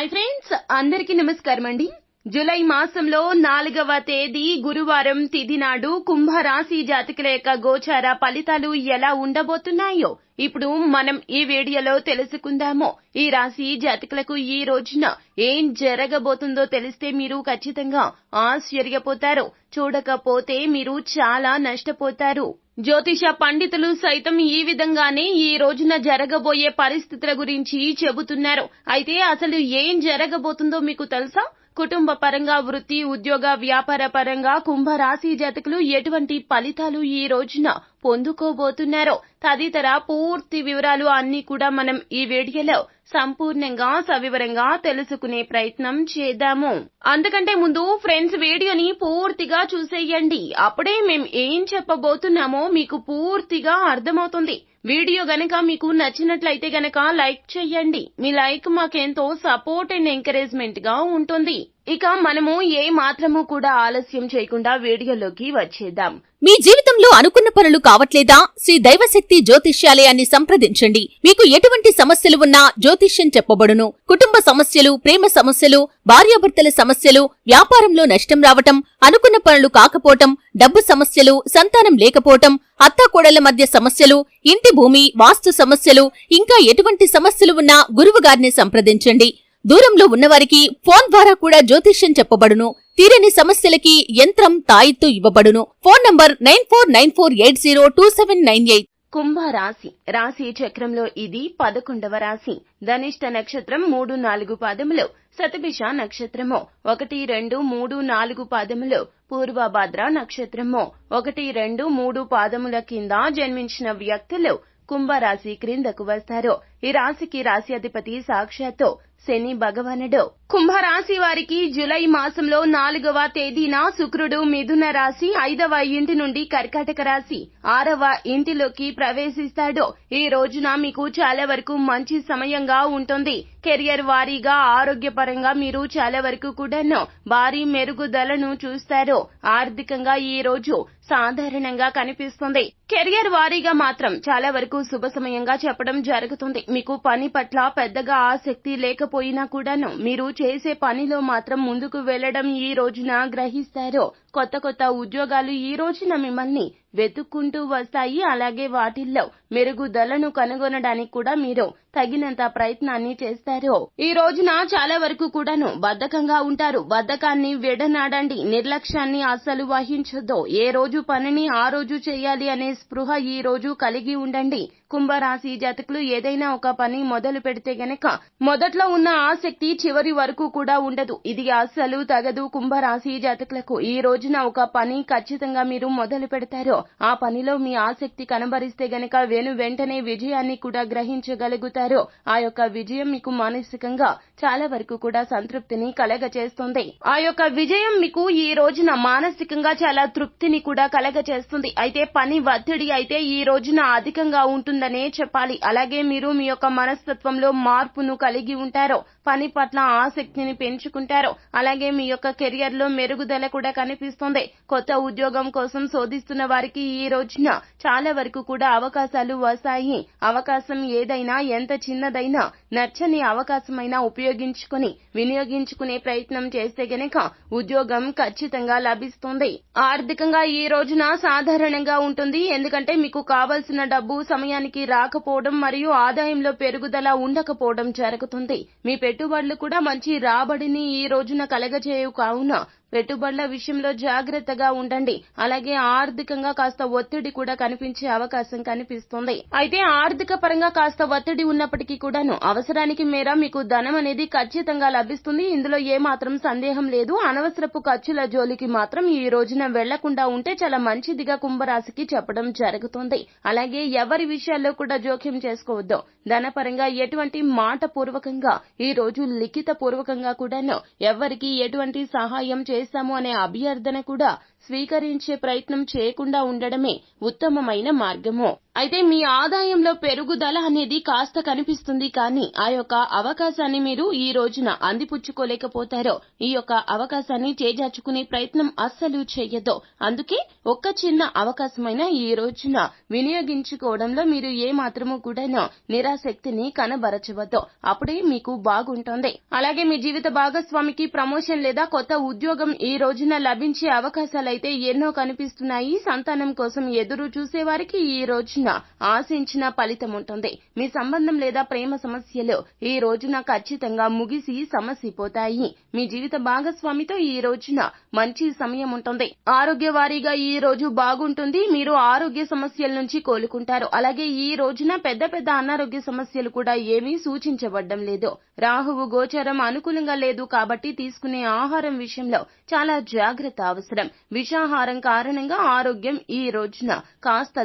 Hi friends అందరికీ నమస్కారం అండి. జూలై మాసంలో నాలుగవ తేదీ గురువారం తిథి నాడు కుంభరాశి జాతకుల యొక్క గోచార ఫలితాలు ఎలా ఉండబోతున్నాయో ఇప్పుడు మనం ఈ వీడియోలో తెలుసుకుందాము. ఈ రాశి జాతకులకు ఈ రోజున ఏం జరగబోతుందో తెలిస్తే మీరు ఖచ్చితంగా ఆశ్చర్యపోతారు. చూడకపోతే మీరు చాలా నష్టపోతారు. జ్యోతిష పండితులు సైతం ఈ విధంగానే ఈ రోజున జరగబోయే పరిస్థితుల గురించి చెబుతున్నారు. అయితే అసలు ఏం జరగబోతుందో మీకు తెలుసా? కుటుంబ పరంగా వృత్తి ఉద్యోగ వ్యాపార పరంగా కుంభరాశి జాతకులు ఎటువంటి ఫలితాలు ఈ రోజున పొందుకోబోతున్నారో తదితర పూర్తి వివరాలు అన్నీ కూడా మనం ఈ వీడియోలో సంపూర్ణంగా సవివరంగా తెలుసుకునే ప్రయత్నం చేద్దాము. అందుకంటే ముందు ఫ్రెండ్స్ వీడియోని పూర్తిగా చూసేయండి. అప్పుడే మేం ఏం చెప్పబోతున్నామో మీకు పూర్తిగా అర్థమవుతుంది. వీడియో గనక మీకు నచ్చినట్లయితే గనక లైక్ చేయండి. మీ లైక్ మాకెంతో సపోర్ట్ అండ్ ఎంకరేజ్మెంట్గా ఉంటుంది. ఇక మనము ఏ మాత్రము కూడా ఆలస్యం చేయకుండా వీడియోలోకి వచ్చేద్దాం. మీ జీవితంలో అనుకున్న పనులు కావట్లేదా? శ్రీ దైవశక్తి జ్యోతిష్యాలయాన్ని సంప్రదించండి. మీకు ఎటువంటి సమస్యలు ఉన్నా జ్యోతిష్యం చెప్పబడును. కుటుంబ సమస్యలు ప్రేమ సమస్యలు భార్యాభర్తల సమస్యలు వ్యాపారంలో నష్టం రావటం అనుకున్న పనులు కాకపోవటం డబ్బు సమస్యలు సంతానం లేకపోవటం అత్తాకోడళ్ళ మధ్య సమస్యలు ఇంటి భూమి వాస్తు సమస్యలు ఇంకా ఎటువంటి సమస్యలు ఉన్నా గురువు గారిని సంప్రదించండి. దూరంలో ఉన్నవారికి ఫోన్ ద్వారా కూడా జ్యోతిష్యం చెప్పబడును. తీరని సమస్యలకి యంత్రం తాయిత్తు ఇవ్వబడును. Phone number nine four nine four eight zero two seven nine eight. కుంభ రాశి రాశి చక్రంలో ఇది పదకొండవ రాశి. ధనిష్ట నక్షత్రం మూడు నాలుగు పాదములు శతభిష నక్షత్రము ఒకటి రెండు మూడు నాలుగు పాదములు పూర్వభద్ర నక్షత్రము ఒకటి రెండు మూడు పాదముల కింద జన్మించిన వ్యక్తులు కుంభరాశి క్రిందకు వస్తారు. ఈ రాశికి రాశి అధిపతి సాక్షాత్తు శని భగవానుడు. కుంభరాశి వారికి జులై మాసంలో నాలుగవ తేదీన శుక్రుడు మిథున రాశి ఐదవ ఇంటి నుండి కర్కాటక రాశి ఆరవ ఇంటిలోకి ప్రవేశిస్తాడు. ఈ రోజున మీకు చాలా వరకు మంచి సమయంగా ఉంటుంది. కెరియర్ వారీగా ఆరోగ్యపరంగా మీరు చాలా వరకు కూడాను భారీ మెరుగుదలను చూస్తారు. ఆర్థికంగా ఈ రోజు సాధారణంగా కనిపిస్తుంది. కెరియర్ వారీగా మాత్రం చాలా వరకు శుభ సమయంగా చెప్పడం జరుగుతుంది. మీకు పని పట్ల పెద్దగా ఆసక్తి లేకపోయినా కూడాను మీరు చేసే పనిలో మాత్రం ముందుకు వెళ్ళడం ఈ రోజున గ్రహిస్తారు? కొత్త కొత్త ఉద్యోగాలు ఈ రోజున మిమ్మల్ని వెతుక్కుంటూ వస్తాయి. అలాగే వాటిల్లో మెరుగుదలను కనుగొనడానికి కూడా మీరు తగినంత ప్రయత్నాన్ని చేస్తారు. ఈ రోజున చాలా వరకు కూడాను బద్ధకంగా ఉంటారు. బద్ధకాన్ని విడనాడండి. నిర్లక్ష్యాన్ని అస్సలు వహించొద్దు. ఏ రోజు పనిని ఆ రోజు చేయాలి అనే స్పృహ ఈ రోజు కలిగి ఉండండి. కుంభరాశి జాతకులు ఏదైనా ఒక పని మొదలు పెడితే గనక మొదట్లో ఉన్న ఆసక్తి చివరి వరకు కూడా ఉండదు. ఇది అస్సలు తగదు కుంభరాశి జాతకులకు. ఈ రోజు రోజున ఒక పని ఖచ్చితంగా మీరు మొదలు పెడతారో ఆ పనిలో మీ ఆసక్తి కనబరిస్తే గనక వెను వెంటనే విజయాన్ని కూడా గ్రహించగలుగుతారు ఆ యొక్క విజయం మీకు మానసికంగా చాలా వరకు కూడా సంతృప్తిని కలగచేస్తుంది ఆ యొక్క విజయం మీకు ఈ రోజున మానసికంగా చాలా తృప్తిని కూడా కలగచేస్తుంది అయితే పని ఒత్తిడి అయితే ఈ రోజున అధికంగా ఉంటుందనే చెప్పాలి. అలాగే మీరు మీ యొక్క మనస్తత్వంలో మార్పును కలిగి ఉంటారు పని పట్ల ఆసక్తిని పెంచుకుంటారు. అలాగే మీ యొక్క కెరియర్లో మెరుగుదల కూడా కనిపిస్తుంది. కొత్త ఉద్యోగం కోసం శోధిస్తున్న వారికి ఈ రోజున చాలా వరకు కూడా అవకాశాలు వస్తాయి. అవకాశం ఏదైనా ఎంత చిన్నదైనా నచ్చని అవకాశమైనా ఉపయోగించుకుని వినియోగించుకునే ప్రయత్నం చేస్తే గనక ఉద్యోగం ఖచ్చితంగా లభిస్తుంది. ఆర్థికంగా ఈ రోజున సాధారణంగా ఉంటుంది. ఎందుకంటే మీకు కావలసిన డబ్బు సమయానికి రాకపోవడం మరియు ఆదాయంలో పెరుగుదల ఉండకపోవడం జరుగుతుంది. మీ పెట్టుబడులు కూడా మంచి రాబడిని ఈ రోజున కలగజేయవు కావున పెట్టుబడుల విషయంలో జాగ్రత్తగా ఉండండి. అలాగే ఆర్థికంగా కాస్త ఒత్తిడి కూడా కనిపించే అవకాశం కనిపిస్తుంది. అయితే ఆర్థిక పరంగా కాస్త ఒత్తిడి ఉన్నప్పటికీ కూడాను అవసరానికి మేర మీకు ధనం అనేది ఖచ్చితంగా లభిస్తుంది. ఇందులో ఏ మాత్రం సందేహం లేదు. అనవసరపు ఖర్చుల జోలికి మాత్రం ఈ రోజున వెళ్ళకుండా ఉంటే చాలా మంచిదిగా కుంభరాశికి చెప్పడం జరుగుతుంది. అలాగే ఎవరి విషయాల్లో కూడా జోక్యం చేసుకోవద్దు. ధనపరంగా ఎటువంటి మాట పూర్వకంగా ఈ రోజు లిఖిత పూర్వకంగా కూడాను ఎవరికి ఎటువంటి సహాయం చేశాము అనే అభ్యర్థన కూడా స్వీకరించే ప్రయత్నం చేయకుండా ఉండడమే ఉత్తమమైన మార్గము. అయితే మీ ఆదాయంలో పెరుగుదల అనేది కాస్త కనిపిస్తుంది కానీ ఆ యొక్క అవకాశాన్ని మీరు ఈ రోజున అందిపుచ్చుకోలేకపోతారో ఈ యొక్క అవకాశాన్ని చేజార్చుకునే ప్రయత్నం అస్సలు చేయదో అందుకే ఒక్క చిన్న అవకాశమైన ఈ రోజున వినియోగించుకోవడంలో మీరు ఏ మాత్రము కూడా నిరాశక్తిని కనబరచవద్దు. అప్పుడే మీకు బాగుంటుంది. అలాగే మీ జీవిత భాగస్వామికి ప్రమోషన్ లేదా కొత్త ఉద్యోగం ఈ రోజున లభించే అవకాశాలైతే ఎన్నో కనిపిస్తున్నాయి. సంతానం కోసం ఎదురు చూసే వారికి ఈ రోజున ఆశించిన ఫలితం ఉంటుంది. మీ సంబంధం లేదా ప్రేమ సమస్యలు ఈ రోజున ఖచ్చితంగా ముగిసి సమసిపోతాయి. మీ జీవిత భాగస్వామితో ఈ రోజున మంచి సమయం ఉంటుంది. ఆరోగ్య వారీగా ఈ రోజు బాగుంటుంది. మీరు ఆరోగ్య సమస్యల నుంచి కోలుకుంటారు. అలాగే ఈ రోజున పెద్ద పెద్ద అనారోగ్య సమస్యలు కూడా ఏమీ సూచించబడ్డం లేదు. రాహువు గోచరం అనుకూలంగా లేదు కాబట్టి తీసుకునే ఆహారం విషయంలో చాలా జాగ్రత్త అవసరం. విషాహారం కారణంగా ఆరోగ్యం ఈ రోజున కాస్త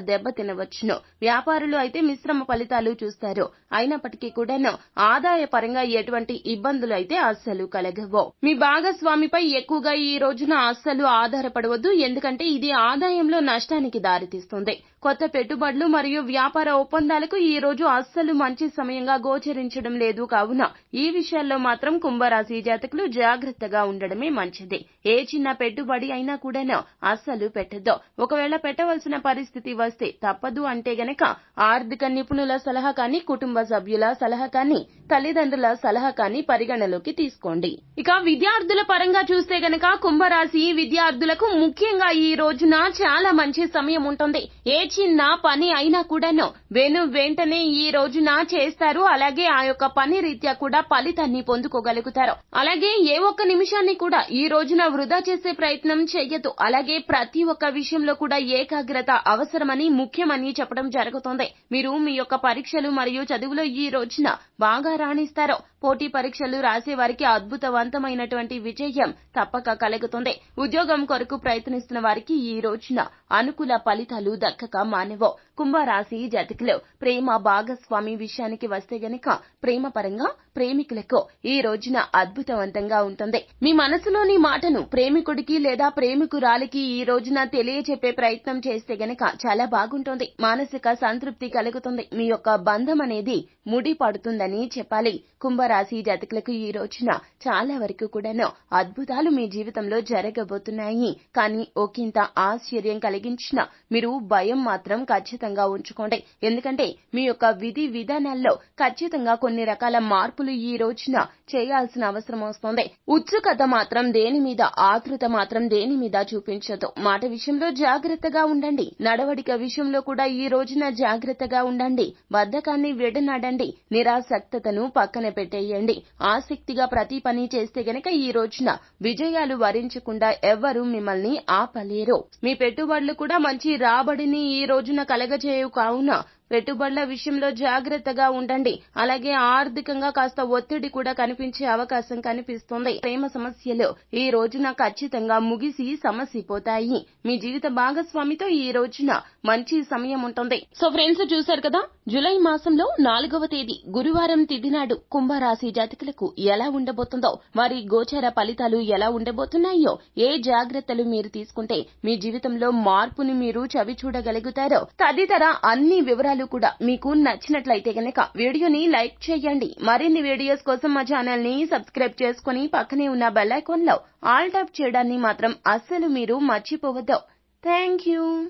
దెబ్బతినవచ్చును వ్యాపారులు అయితే మిశ్రమ ఫలితాలు చూస్తారు. అయినప్పటికీ కూడాను ఆదాయ పరంగా ఎటువంటి ఇబ్బందులు అయితే అస్సలు కలగవు. మీ భాగస్వామిపై ఎక్కువగా ఈ రోజున అస్సలు ఆధారపడవద్దు. ఎందుకంటే ఇది ఆదాయంలో నష్టానికి దారితీస్తుంది. కొత్త పెట్టుబడులు మరియు వ్యాపార ఒప్పందాలకు ఈ రోజు అస్సలు మంచి సమయంగా గోచరించడం లేదు. కావున ఈ విషయాల్లో మాత్రం కుంభరాశి జాతకులు జాగ్రత్తగా ఉండడమే మంచిది. ఏ చిన్న పెట్టుబడి అయినా కూడాను అస్సలు పెట్టద్దు. ఒకవేళ పెట్టవలసిన పరిస్థితి వస్తే తప్పదు అంటే గనక ఆర్థిక నిపుణుల సలహా కానీ కుటుంబ సభ్యుల సలహా కానీ తల్లిదండ్రుల సలహా కానీ పరిగణలోకి తీసుకోండి. ఇక విద్యార్థుల పరంగా చూస్తే గనక కుంభరాశి విద్యార్థులకు ముఖ్యంగా ఈ రోజున చాలా మంచి సమయం ఉంటుంది. ఏ చిన్న పని అయినా కూడాను వెను వెంటనే ఈ రోజున చేస్తారు. అలాగే ఆ యొక్క పని రీత్యా కూడా ఫలితాన్ని పొందుకోగలుగుతారు. అలాగే ఏ ఒక్క నిమిషాన్ని కూడా ఈ రోజున వృధా చేసే ప్రయత్నం చేయదు అలాగే ప్రతి ఒక్క విషయంలో కూడా ఏకాగ్రత అవసరమని ముఖ్యమని చెప్పడం జరుగుతుంది. మీరు మీ యొక్క పరీక్షలు మరియు చదువులో ఈ రోజున బాగా రాణిస్తారు పోటీ పరీక్షలు రాసే వారికి అద్భుతవంతమైనటువంటి విజయం తప్పక కలుగుతుంది. ఉద్యోగం కొరకు ప్రయత్నిస్తున్న వారికి ఈ రోజున అనుకూల ఫలితాలు దక్కక 蛮 a 不 కుంభరాశి జాతకులు ప్రేమ భాగస్వామి విషయానికి వస్తే గనక ప్రేమ పరంగా ప్రేమికులకు ఈ రోజున అద్భుతవంతంగా ఉంటుంది. మీ మనసులోని మాటను ప్రేమికుడికి లేదా ప్రేమికురాలికి ఈ రోజున తెలియచెప్పే ప్రయత్నం చేస్తే గనక చాలా బాగుంటుంది. మానసిక సంతృప్తి కలుగుతుంది. మీ యొక్క బంధం అనేది ముడి పడుతుందని చెప్పాలి. కుంభరాశి జాతకులకు ఈ రోజున చాలా వరకు కూడాను అద్భుతాలు మీ జీవితంలో జరగబోతున్నాయి. కానీ ఒకంత ఆశ్చర్యం కలిగించిన మీరు భయం మాత్రం ఖచ్చితంగా ఉంచుకోండి. ఎందుకంటే మీ యొక్క విధి విధానాల్లో ఖచ్చితంగా కొన్ని రకాల మార్పులు ఈ రోజున చేయాల్సిన అవసరం వస్తుంది. ఉత్సుకత మాత్రం దేని మీద ఆతృత మాత్రం దేని మీద చూపించదు. మాట విషయంలో జాగ్రత్తగా ఉండండి. నడవడిక విషయంలో కూడా ఈ రోజున జాగ్రత్తగా ఉండండి. బద్ధకాన్ని విడనాడండి. నిరాసక్తతను పక్కన పెట్టేయండి. ఆసక్తిగా ప్రతి పని చేస్తే గనక ఈ రోజున విజయాలు వరించకుండా ఎవ్వరూ మిమ్మల్ని ఆపలేరు. మీ పెట్టుబడులు కూడా మంచి రాబడిని ఈ రోజున కలగజేయు కావున పెట్టుబడుల విషయంలో జాగ్రత్తగా ఉండండి. అలాగే ఆర్థికంగా కాస్త ఒత్తిడి కూడా కనిపించే అవకాశం కనిపిస్తుంది. ప్రేమ సమస్యలు ఈ రోజున ఖచ్చితంగా ముగిసి సమసిపోతాయి. మీ జీవిత భాగస్వామితో ఈ రోజున మంచి సమయం ఉంటుంది. సో ఫ్రెండ్స్ చూశారు కదా? జూలై మాసంలో నాలుగవ తేదీ గురువారం తిథి నాడు కుంభరాశి జాతకులకు ఎలా ఉండబోతుందో వారి గోచర ఫలితాలు ఎలా ఉండబోతున్నాయో ఏ జాగ్రత్తలు మీరు తీసుకుంటే మీ జీవితంలో మార్పుని మీరు చవి చూడగలుగుతారో తదితర అన్ని వివరాలు కూడా మీకు నచ్చినట్లయితే గనక వీడియోని లైక్ చేయండి. మరిన్ని వీడియోస్ కోసం మా ఛానల్ని సబ్స్క్రైబ్ చేసుకుని పక్కనే ఉన్న బెల్ ఐకాన్లో ఆల్ టాప్ చేయడాన్ని మాత్రం అస్సలు మీరు మర్చిపోవద్దు. Thank you.